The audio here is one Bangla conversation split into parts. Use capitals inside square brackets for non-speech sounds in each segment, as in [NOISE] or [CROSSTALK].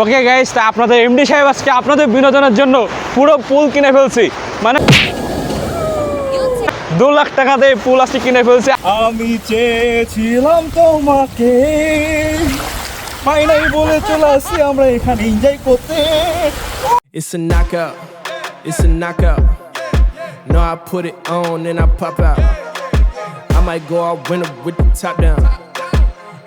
ওকে গাইস তা আপনাদের এমডি সাহেব আজকে আপনাদের বিনোদনের জন্য পুরো পুল কিনে ফেলছি মানে দু লাখ টাকা দিয়ে পুল আজকে কিনে ফেলছি আমি চেয়েছিলাম তোমাকে পাই নাই বলে চলে আসছি আমরা এখানে এনজয় করতে It's a knockout. It's a knockout. No, I put it on and I pop out. I might go out winter with the top down.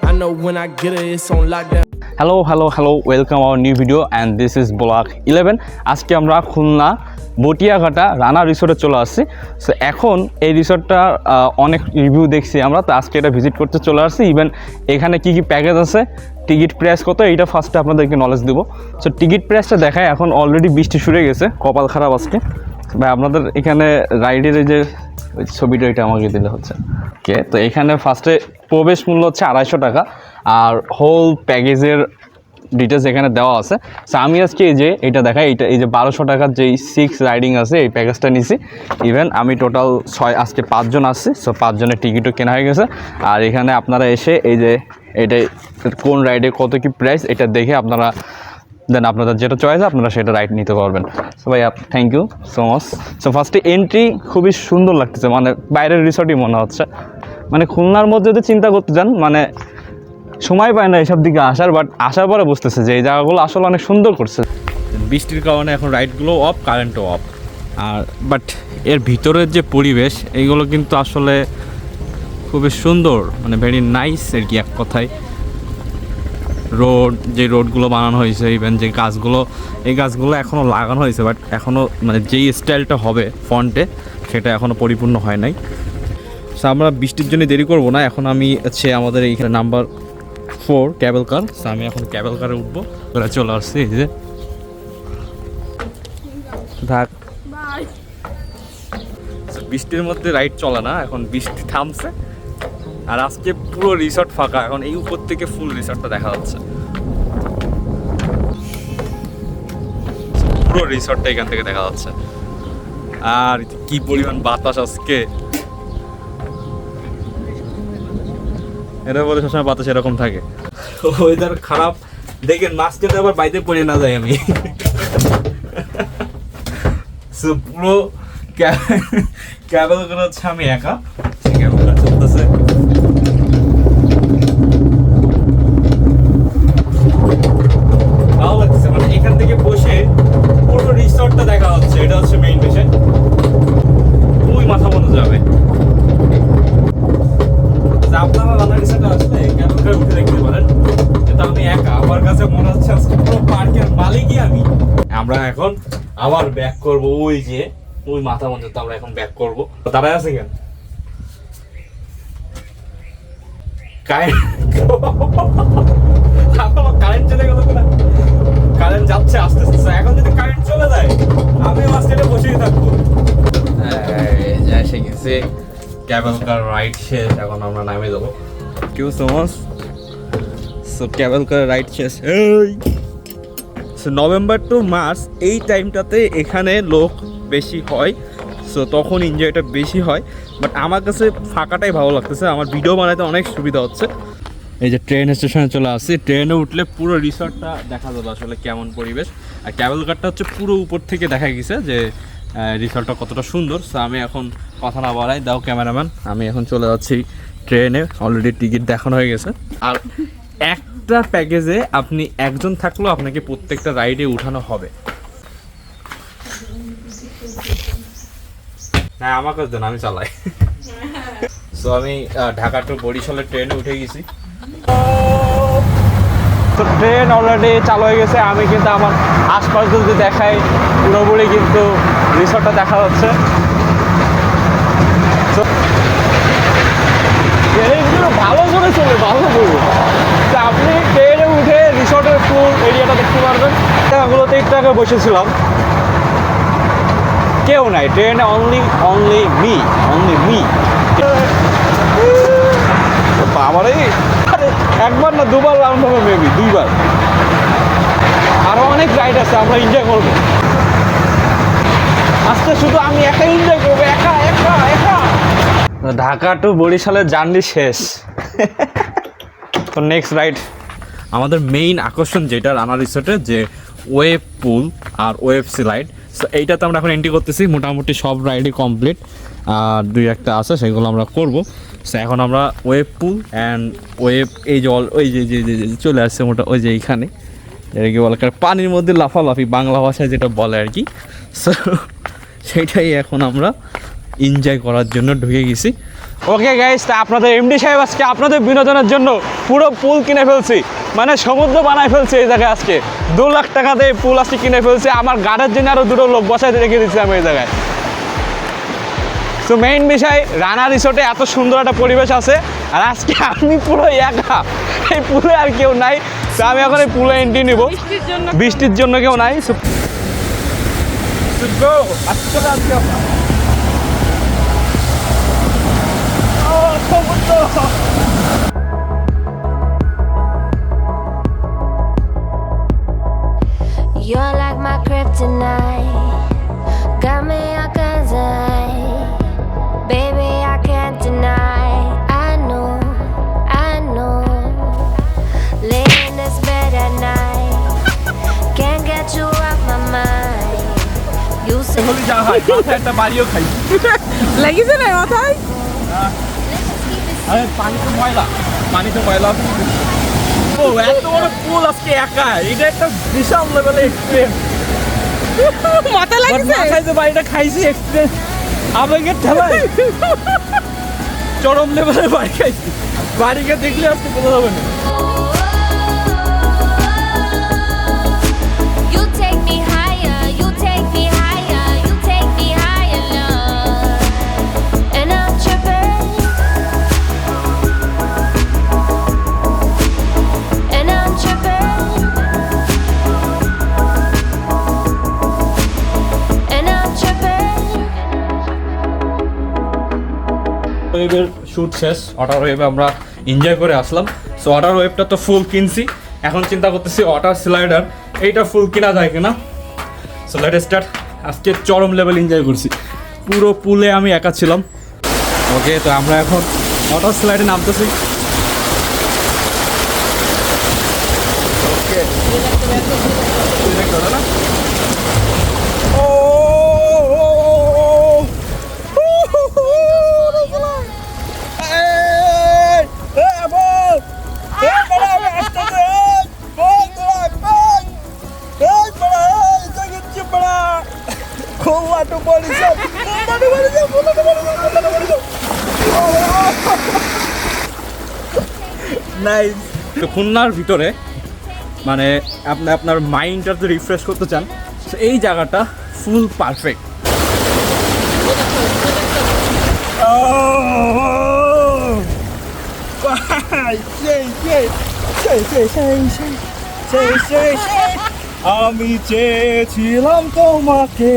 I know when I get it, it's on lockdown. Hello hello hello welcome our new video and this is block eleven আজকে আমরা খুলনা বটিয়াঘাটা রানা রিসোর্টে চলে আসছি। সো এখন এই রিসোর্টটার অনেক রিভিউ দেখছি আমরা। তো আজকে এটা ভিজিট করতে চলে আসছি। ইভেন এখানে কি কি প্যাকেজ আছে টিকিট প্রাইস কত, এইটা ফার্স্টে আপনাদেরকে নলেজ দেবো। সো টিকিট প্রাইসটা দেখায়, এখন অলরেডি বৃষ্টি শুরু গেছে, কপাল খারাপ আজকে। ভাই, আপনাদের এখানে রাইডের যে ছবিটা, এটা আমাকে দিলে হচ্ছে। ওকে তো এখানে ফার্স্টে প্রবেশ মূল্য হচ্ছে আড়াইশো টাকা। আর হোল প্যাকেজের ডিটেলস এখানে দেওয়া আছে। সো আমি আজকে এই যে এটা দেখাই এটা এই যে বারোশো টাকার যেই সিক্স রাইডিং আছে, এই প্যাকেজটা নিছি। ইভেন আমি টোটাল ছয় আজকে পাঁচজন আসছি সো পাঁচজনের টিকিটও কেনা হয়ে গেছে। আর এখানে আপনারা এসে এই যে এটা কোন রাইডে কত কি প্রাইস এটা দেখে আপনারা দেন আপনাদের যেটা চয়েস আপনারা সেটা রাইড নিতে পারবেন। সো ভাই thank you so much so ফার্স্টে এন্ট্রি খুবই সুন্দর লাগতেছে মানে বাইরের রিসর্টই মনে হচ্ছে। মানে খুলনার মধ্যে যদি চিন্তা করতে যান মানে সময় পায় না এসব দিকে আসার বাট আসার পরে বুঝতেছে যে এই জায়গাগুলো আসলে অনেক সুন্দর করছে। বৃষ্টির কারণে এখন রাইডগুলো অফ কারেন্টও অফ আর বাট এর ভিতরের যে পরিবেশ, এইগুলো কিন্তু আসলে খুবই সুন্দর মানে ভেরি নাইস আর কি এক কথায়। রোড যে রোডগুলো বানানো হয়েছে ইভেন যে গাছগুলো, এই গাছগুলো এখনও লাগানো হয়েছে বাট এখনও মানে যেই স্টাইলটা হবে ফন্টে সেটা এখনও পরিপূর্ণ হয় নাই। সো আমরা বৃষ্টির জন্য দেরি করব না। এখন আমি হচ্ছে আমাদের এইখানে number four cable car. So আমি এখন ক্যাবেল কারে উঠবো। ওরা চলে আসছে এই যে। থাক So, বৃষ্টির মধ্যে রাইড চলে না এখন বৃষ্টি থামছে। আর আজকে পুরো রিসর্ট ফাঁকা এখন এই উপর থেকে ফুল রিসর্টটা দেখা যাচ্ছে। পুরো রিসর্টটা এখান থেকে দেখা যাচ্ছে। আর কি পরিমাণ বাতাস আজকে। এটা বলে সবসময় বাতাস এরকম থাকে। ওয়েদার খারাপ। দেখেন মাস্কে তো আবার বাইরে পড়ে না যাই আমি। পুরো ক্যাবেল করে হচ্ছে আমি একা। ক্যাবেল চলতেছে। ভালো লাগছে মানে এখান থেকে বসে পুরো রিসর্টটা দেখা হচ্ছে, এটা হচ্ছে মেইন বিষয় ওই মাথা মনে যাবে তা আপনারা আসলে ক্যাবেল করে উঠে দেখতে পারেন? কিন্তু আমি একা, আমার কাছে মনে হচ্ছে আজকে পুরো পার্কের মালিকই আমি। আমরা এখন আবার ব্যাক করব, ওই যে, ওই মাথা মঞ্চে তো আমরা এখন ব্যাক করব। দাঁড়ায় আছে কেন? কারেন্ট চলে গেল কারেন্ট যাচ্ছে, আস্তে আস্তে এখন যদি কারেন্ট চলে যায় আমি মাঝখানে বসেই থাকব। এসে গেছে। ক্যাবেল কার রাইড শেষ, এখন আমরা নামে যাব কেউ সমাজ সো ক্যাবেল কার রাইড শেষ সো নভেম্বর টু মার্চ এই টাইমটাতে এখানে লোক বেশি হয়। সো তখন এনজয়টা বেশি হয়। বাট আমার কাছে ফাঁকাটাই ভালো লাগতেছে। আমার ভিডিও বানাতে অনেক সুবিধা হচ্ছে। এই যে ট্রেন স্টেশনে চলে আসছি। ট্রেনে উঠলে পুরো রিসর্টটা দেখা যাবে আসলে কেমন পরিবেশ। আর ক্যাবেল কারটা হচ্ছে পুরো উপর থেকে দেখা গেছে যে রিসর্টটা কতটা সুন্দর সো আমি এখন কথা না বাড়াই দাও ক্যামেরাম্যান আমি এখন চলে যাচ্ছি ট্রেনে অলরেডি টিকিট দেখানো হয়ে গেছে। আর একটা প্যাকেজে আপনি একজন থাকলেও আপনাকে প্রত্যেকটা রাইডে উঠানো হবে। হ্যাঁ আমার কাছে দেন আমি চালাই। [LAUGHS] সো আমি ঢাকা টু বরিশালের ট্রেনে উঠে গেছি। তো ট্রেন অলরেডি চালু হয়ে গেছে। আমি কিন্তু আমার আশপাশ যদি দেখাই, পুরোপুরি কিন্তু রিসর্টটা দেখা যাচ্ছে। ট্রেনগুলো ভালো করে চলে, ভালো করে। তা আপনি ট্রেনে উঠে রিসর্টের ফুল এরিয়াটা দেখতে পারবেন। জায়গাগুলোতে একটু আগে বসেছিলাম। কেউ নাই ট্রেনে only only me only me এই একবার না দুবার রাউন্ড হবে মেবি দুইবার। আরও অনেক রাইড আছে, আমরা এনজয় করব। আজকে শুধু আমি একা এনজয় করব, একা একা একা। ঢাকা টু বরিশালের জার্নি শেষ। তো নেক্সট রাইড আমাদের মেইন আকর্ষণ যেটা রানা রিসোর্টের যে ওয়েব পুল আর ওয়েব স্লাইড সো এইটাতে আমরা এখন এন্ট্রি করতেছি, মোটামুটি সব রাইডই কমপ্লিট আর দুই একটা আছে, সেগুলো আমরা করব। সো এখন আমরা ওয়েব পুল অ্যান্ড ওয়েব এই জল ওই যে যে, যে- চলে আসছে মোটা, ওই যে এইখানে। এটা কি বলে পানির মধ্যে লাফালাফি, বাংলা ভাষায় যেটা বলে আর কি। সো [LAUGHS] সেটাই এখন আমরা এনজয় করার জন্য ঢুকে গেছি। ওকে গাইস তা আপনাদের এমডি সাহেব আজকে আপনাদের বিনোদনের জন্য পুরো পুল কিনে ফেলছি। মানে সমুদ্র বানায় ফেলছে এই জায়গায় আজকে। দু লাখ টাকা দিয়ে পুল আজকে কিনে ফেলছে। আমার গাড়ির জন্য আরও দুটো লোক বসায় রেখে দিচ্ছি আমি এই জায়গায়। তো মেইন বিষয় রানা রিসোর্টে এত সুন্দর একটা পরিবেশ আছে আর আজকে আমি পুরো একা। এই পুলে আর কেউ নাই তো আমি এখন এই পুলে এন্ট্রি নিব। বৃষ্টির জন্য কেউ নাই। হলি যা হয় মাথায় একটা বাড়িও খাই। লাগিছে না মাথায়? আরে পানি তো ময়লা পানি তো ময়লা ও এত বড় পুল আজকে একা এটা একটা বিশাল লেভেলের এক্সপিরিয়েন্স মাথা লাগিছে? মাথায় যে বাড়িটা খাইছি এক্সপিরিয়েন্স আবেগের ঠেলায়। [LAUGHS] চরম লেভেলের বাড়ি খাইছি। বাড়িকে দেখলে আজকে বোঝা যাবে না। ওয়েবের শ্যুট শেষ। ওয়াটার ওয়েভে আমরা এনজয় করে আসলাম। সো অটার ওয়েভটা তো ফুল কিনছি। এখন চিন্তা করতেছি ওয়াটার স্লাইডার এইটা ফুল কিনা যায় কিনা? সো লেট স্টার্ট আজকে চরম লেভেল এনজয় করছি। পুরো পুলে আমি একা ছিলাম। ওকে তো আমরা এখন ওয়াটার স্লাইডে নামতেছি। খুলনার ভিতরে মানে আপনি, আপনার মাইন্ডটা তো রিফ্রেশ করতে চান, তো এই জায়গাটা ফুল পারফেক্ট আমি চেয়েছিলাম তোমাকে।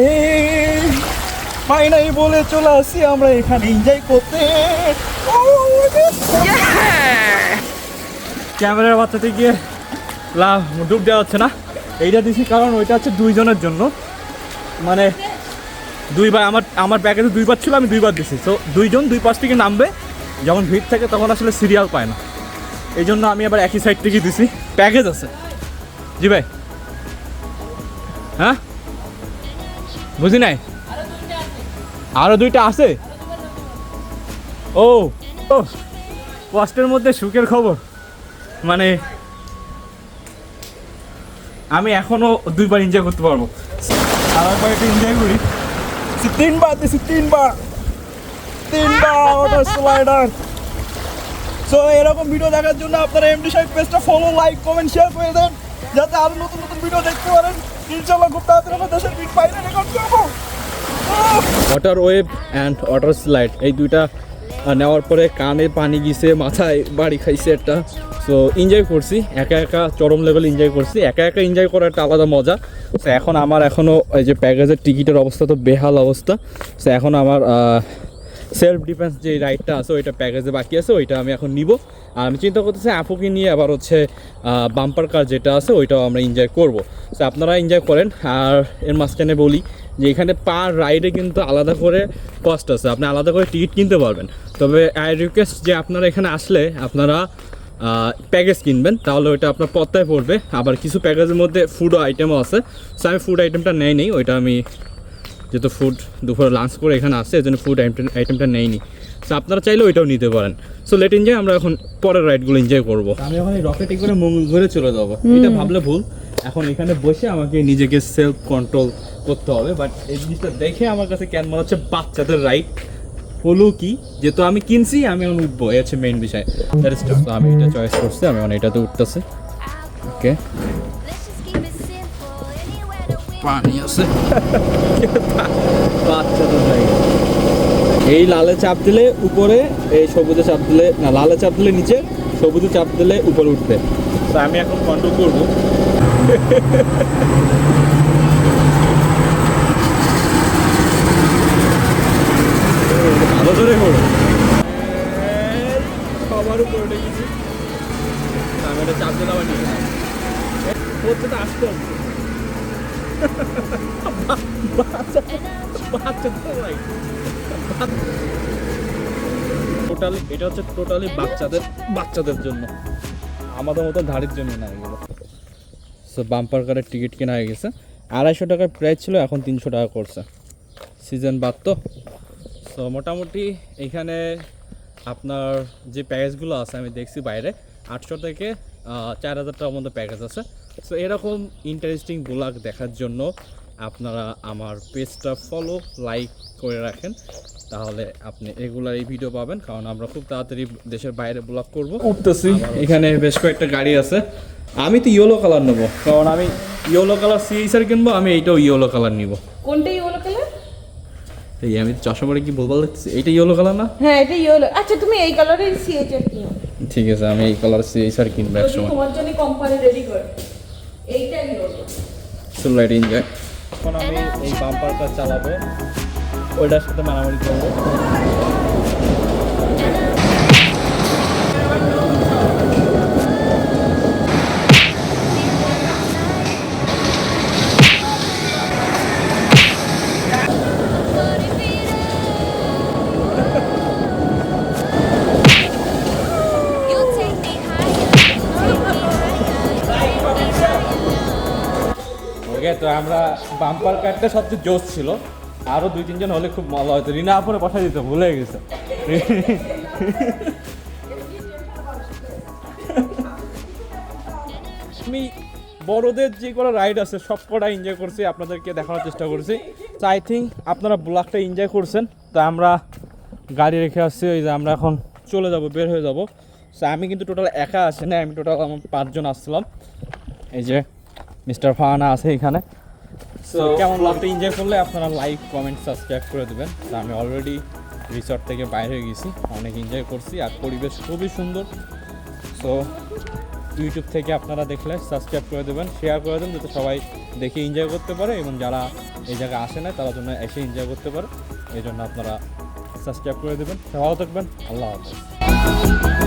পাই নাই বলে চলে আসি, আমরা এখানে এনজয় করতে। ক্যামেরার বাচ্চাতে গিয়ে লাভ ডুব দেওয়া হচ্ছে না। এইটা দিছি কারণ ওইটা হচ্ছে দুইজনের জন্য। মানে দুইবার আমার আমার প্যাকেজে দুইবার ছিল, আমি দুইবার দিছি। তো দুইজন দুই পাশ থেকে নামবে, যখন ভিড় থাকে তখন আসলে সিরিয়াল পায় না। এই জন্য আমি আবার একই সাইড থেকে দিছি। প্যাকেজ আছে। জি ভাই। হ্যাঁ? বুঝি নাই? আরও দুইটা আছে? ও ও কষ্টের মধ্যে সুখের খবর। মানে আমি এখনও দুইবার এনজয় করতে পারব। আর একটু এনজয় করি। তিনবার, দিছি তিনবার। তিনবার ওটা স্লাইডার সো এরকম ভিডিও দেখার জন্য আপনারা এমডি সাহেব পেজটা ফলো লাইক কমেন্ট শেয়ার করে দেন। যাতে আরও নতুন নতুন ভিডিও দেখতে পারেন। ইনশাল্লাহ খুব তাড়াতাড়ি আমরা দেশের বিট বাইরে রেকর্ড করব। Water wave and water slide এই দুইটা নেওয়ার পরে কানে পানি গিয়েছে মাথায় বাড়ি খাইছে একটা। সো এনজয় করছি, একা একা, চরম লেভেল এনজয় করছি। একা একা এনজয় করার একটা আলাদা মজা। তো এখন আমার এখনও এই যে প্যাকেজের টিকিটের অবস্থা তো বেহাল অবস্থা। সো এখন আমার সেলফ ডিফেন্স যে রাইডটা আছে, ওইটা প্যাকেজে বাকি আছে, ওইটা আমি এখন নিব। আর আমি চিন্তা করতেছি আপুকে নিয়ে আবার হচ্ছে বাম্পার কার যেটা আছে, ওইটাও আমরা এনজয় করব। সো আপনারা এনজয় করেন। আর এর মাঝখানে বলি যে, এখানে পার রাইডে কিন্তু আলাদা করে কস্ট আছে। আপনি আলাদা করে টিকিট কিনতে পারবেন। তবে আই রিকোয়েস্ট যে আপনারা এখানে আসলে, আপনারা প্যাকেজ কিনবেন তাহলে ওইটা আপনার পত্তায় পড়বে। আবার কিছু প্যাকেজের মধ্যে ফুড আইটেমও আছে। সো আমি ফুড আইটেমটা নেই নেই ওইটা আমি যেহেতু ফুড দুপুরে লাঞ্চ করে এখানে আসছে এই জন্য ফুড আইটেম আইটেমটা নেইনি সো আপনারা চাইলে ওইটাও নিতে পারেন। সো লেট এনজয় আমরা এখন পরের রাইডগুলো এনজয় করব। আমি এখন এই রকেটে করে মঙ্গল ঘুরে চলে যাব। এটা ভাবলে ভুল। এখন এখানে বসে আমাকে নিজেকে সেলফ কন্ট্রোল করতে হবে। বাট এই জিনিসটা দেখে আমার কাছে কেন মনে হচ্ছে বাচ্চাদের রাইড হলো কি? যেহেতু আমি কিনছি আমি এখন উঠবো। এই হচ্ছে মেইন বিষয়। তো আমি এটা চয়েস করছি আমি এখন এটাতে উঠতেছি। ওকে পানি আছে। বাচ্চাদের জায়গা এই লালে চাপ দিলে উপরে এই সবুজে চাপ দিলে না লালে চাপ দিলে নিচে সবুজে চাপ দিলে উপরে উঠবে। তো আমি এখন কন্ট্রোল করব। ভালো করে করো। সবার উপরে উঠে গেছি আমি এটা চাপ দিলে আবার নিচে হচ্ছে তো আসতে। হবে টোটালি এটা হচ্ছে টোটালি বাচ্চাদের বাচ্চাদের জন্য। আমাদের মতো ধাড়ির জন্য না এগুলো। সো বাম্পার কারের টিকিট কেনা হয়ে গেছে। আড়াইশো টাকার প্রাইস ছিল, এখন তিনশো টাকা করছে। সিজন বাদ তো। সো মোটামুটি এখানে আপনার যে প্যাকেজগুলো আছে আমি দেখছি বাইরে আটশো থেকে চার হাজার টাকার মধ্যে প্যাকেজ আছে। সো এরকম ইন্টারেস্টিং ব্লগ দেখার জন্য আপনারা আমার পেজটা ফলো লাইক করে রাখেন। তাহলে আপনি রেগুলার এই ভিডিও পাবেন কারণ আমরা খুব তাড়াতাড়ি দেশের বাইরে ব্লগ করব। উঠতেছি। এখানে বেশ কয়েকটা গাড়ি আছে। আমি তো ইয়েলো কালার নেব কারণ আমি ইয়েলো কালার সিএইসার কিনবো আমি এইটাও ইয়েলো কালার নিব। এই আমি তো চশমা পরে কি বলব দেখতেছি? এইটা ইয়েলো কালার না? হ্যাঁ এটা ইয়েলো আচ্ছা তুমি এই কালারের সিএচএফ নিও ঠিক আছে আমি এই কালার সিএইচ আর কিনব সময় তোমার জন্য কোম্পানি রেডি কর। এইটা ইয়েলো চলো লাইট এনজয় এখন আমি এই বাম্পারটা চালাবো। ওইটার সাথে মারামারি করব। আমরা বাম্পার কারটা সবচেয়ে জোশ ছিল। আরও দুই, তিনজন হলে খুব মজা হতো। রিনা আপরে বসা দিত, ভুলে গেছে। আমি বড়দের যে কোনো রাইড আছে, সব কটা এনজয় করছি, আপনাদেরকে দেখানোর চেষ্টা করছি। তো আই থিঙ্ক আপনারা ব্লগটা এনজয় করছেন, তো আমরা গাড়ি রেখে আসছি ওই যে আমরা এখন চলে যাব, বের হয়ে যাব। সো আমি কিন্তু টোটাল একা আসি না, আমি টোটাল আমার পাঁচজন আসছিলাম। এই যে মিস্টার ফাহানা আছে এখানে। সো কেমন ব্লগটা এনজয় করলে আপনারা লাইক কমেন্ট সাবস্ক্রাইব করে দেবেন। তো আমি অলরেডি রিসর্ট থেকে বাইরে হয়ে গেছি। অনেক এনজয় করছি আর পরিবেশ খুবই সুন্দর। সো ইউটিউব থেকে আপনারা দেখলে সাবস্ক্রাইব করে দেবেন শেয়ার করে দেবেন যাতে সবাই দেখে এনজয় করতে পারে এবং যারা এই জায়গায় আসে না তারা জন্য এসে এনজয় করতে পারে। এই জন্য আপনারা সাবস্ক্রাইব করে দেবেন। ভালো থাকবেন। আল্লাহ হাফেজ।